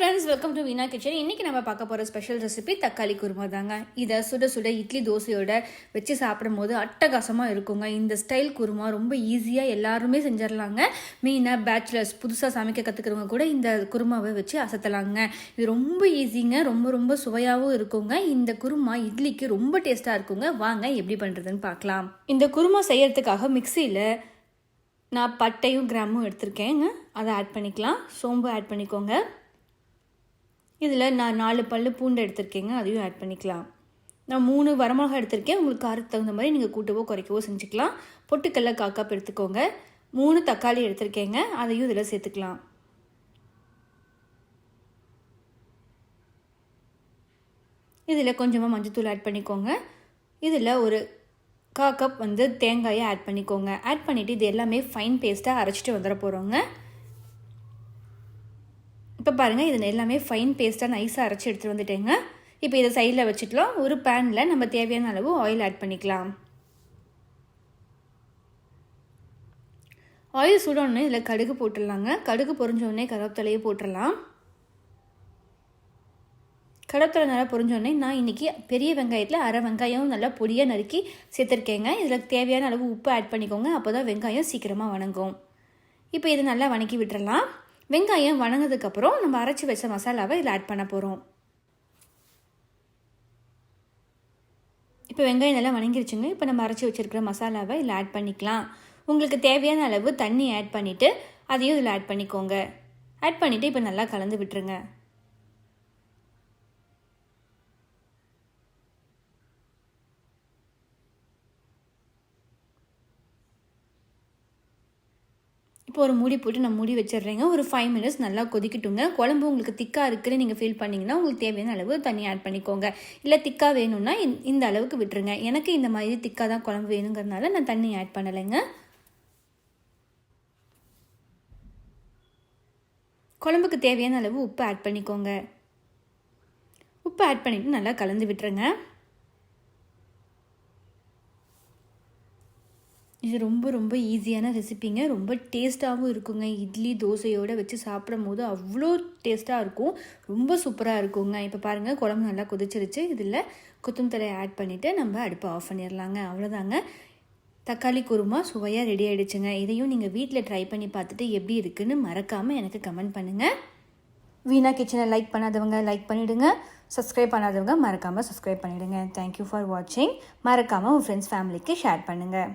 Friends welcome to Veena kitchen இன்றைக்கி நம்ம பார்க்க போகிற ஸ்பெஷல் ரெசிபி தக்காளி குருமா தாங்க. இதை சுட சுட இட்லி தோசையோட வச்சு சாப்பிடும் போது அட்டகாசமாக இருக்குங்க. இந்த ஸ்டைல் குருமா ரொம்ப ஈஸியாக எல்லாருமே செஞ்சிடலாங்க மெயினாக பேச்சுலர்ஸ் புதுசாக சமைக்க கற்றுக்கிறவங்க கூட இந்த குருமாவை வச்சு அசத்தலாங்க. இது ரொம்ப ஈஸிங்க ரொம்ப ரொம்ப சுவையாகவும் இருக்குங்க. இந்த குருமா இட்லிக்கு ரொம்ப டேஸ்ட்டாக இருக்குங்க. வாங்க எப்படி பண்ணுறதுன்னு பார்க்கலாம். இந்த குருமா செய்யறதுக்காக மிக்சியில் நான் பட்டையும் கிராமும் எடுத்திருக்கேங்க. அதை ஆட் பண்ணிக்கலாம். சோம்பு ஆட் பண்ணிக்கோங்க. இதில் நான் நாலு பல் பூண்டு எடுத்திருக்கேங்க அதையும் ஆட் பண்ணிக்கலாம். நான் மூணு வரமிளகா எடுத்திருக்கேன் உங்களுக்கு காரத்துக்கு தகுந்த மாதிரி நீங்கள் கூட்டவோ குறைக்கவோ செஞ்சுக்கலாம். பொட்டுக்கல்ல காக்காப் எடுத்துக்கோங்க. மூணு தக்காளி எடுத்திருக்கேங்க அதையும் இதில் சேர்த்துக்கலாம். இதில் கொஞ்சமாக மஞ்சத்தூள் ஆட் பண்ணிக்கோங்க. இதில் ஒரு கா கப் வந்து தேங்காயை ஆட் பண்ணிக்கோங்க. ஆட் பண்ணிவிட்டு இது எல்லாமே ஃபைன் பேஸ்ட்டாக அரைச்சிட்டு வந்துட போகிறோங்க இப்போ பாருங்கள் இது எல்லாமே ஃபைன் பேஸ்ட்டாக நைஸாக அரைச்சி எடுத்துகிட்டு வந்துட்டேங்க. இப்போ இதை சைடில் வச்சுக்கலாம் ஒரு பேனில் நம்ம தேவையான அளவு ஆயில் ஆட் பண்ணிக்கலாம். ஆயில் சுடணுன்னு இதில் கடுகு போட்டுடலாங்க. கடுகு பொறிஞ்சோடனே கருவேப்பிலையை போட்டுடலாம். கருவேப்பிலை நல்லா பொறிஞ்சோடனே நான் இன்றைக்கி பெரிய வெங்காயத்தில் அரை வெங்காயம் நல்லா பொடியாக நறுக்கி சேர்த்துருக்கேங்க. இதில் தேவையான அளவு உப்பு ஆட் பண்ணிக்கோங்க. அப்போ தான் வெங்காயம் சீக்கிரமாக வணங்கும். இப்போ இதை நல்லா வணக்கி விட்டுறலாம். வெங்காயம் வணங்கினதுக்கப்புறம் நம்ம அரைச்சி வச்ச மசாலாவை இதில் ஆட் பண்ண போகிறோம் இப்போ வெங்காயம் நல்லா வணங்கிருச்சுங்க. இப்போ நம்ம அரைச்சி வச்சுருக்கிற மசாலாவை இதில் ஆட் பண்ணிக்கலாம். உங்களுக்கு தேவையான அளவு தண்ணி ஆட் பண்ணிவிட்டு அதையும் இதில் ஆட் பண்ணிக்கோங்க. ஆட் பண்ணிவிட்டு இப்போ நல்லா கலந்து விட்டுருங்க. இப்போ ஒரு மூடி போட்டு நான் மூடி வச்சிடுறேங்க. ஒரு ஃபைவ் மினிட்ஸ் நல்லா கொதிக்கட்டுங்க. குழம்பு உங்களுக்கு திக்காக இருக்குன்னு நீங்கள் ஃபீல் பண்ணிங்கன்னா உங்களுக்கு தேவையான அளவு தண்ணி ஆட் பண்ணிக்கோங்க. இல்லை திக்காக வேணும்னா இந்த அளவுக்கு விட்டுருங்க. எனக்கு இந்த மாதிரி திக்காக தான் குழம்பு வேணுங்கிறதுனால நான் தண்ணி ஆட் பண்ணலைங்க. குழம்புக்கு தேவையான அளவு உப்பு ஆட் பண்ணிக்கோங்க. உப்பு ஆட் பண்ணிவிட்டு நல்லா கலந்து விட்டுருங்க. இது ரொம்ப ரொம்ப ஈஸியான ரெசிபிங்க ரொம்ப டேஸ்ட்டாகவும் இருக்குங்க. இட்லி தோசையோடு வச்சு சாப்பிடும் போது அவ்வளோ டேஸ்ட்டாக இருக்கும். ரொம்ப சூப்பராக இருக்குங்க. இப்போ பாருங்கள் குழம்பு நல்லா கொதிச்சிருச்சு. இதில் கொத்தம் ஆட் பண்ணிவிட்டு நம்ம அடுப்பை ஆஃப் பண்ணிடலாங்க. அவ்வளோதாங்க தக்காளி குருமா சுவையாக ரெடி ஆகிடுச்சுங்க இதையும் நீங்கள் வீட்டில் ட்ரை பண்ணி பார்த்துட்டு எப்படி இருக்குன்னு மறக்காமல் எனக்கு கமெண்ட் பண்ணுங்கள் வீணா கிச்சனை லைக் பண்ணாதவங்க லைக் பண்ணிவிடுங்க சப்ஸ்கிரைப் பண்ணாதவங்க மறக்காமல் சப்ஸ்கிரைப் பண்ணிவிடுங்க தேங்க்யூ ஃபார் வாட்சிங் மறக்காமல் உங்கள் ஃப்ரெண்ட்ஸ் ஃபேமிலிக்கு ஷேர் பண்ணுங்கள்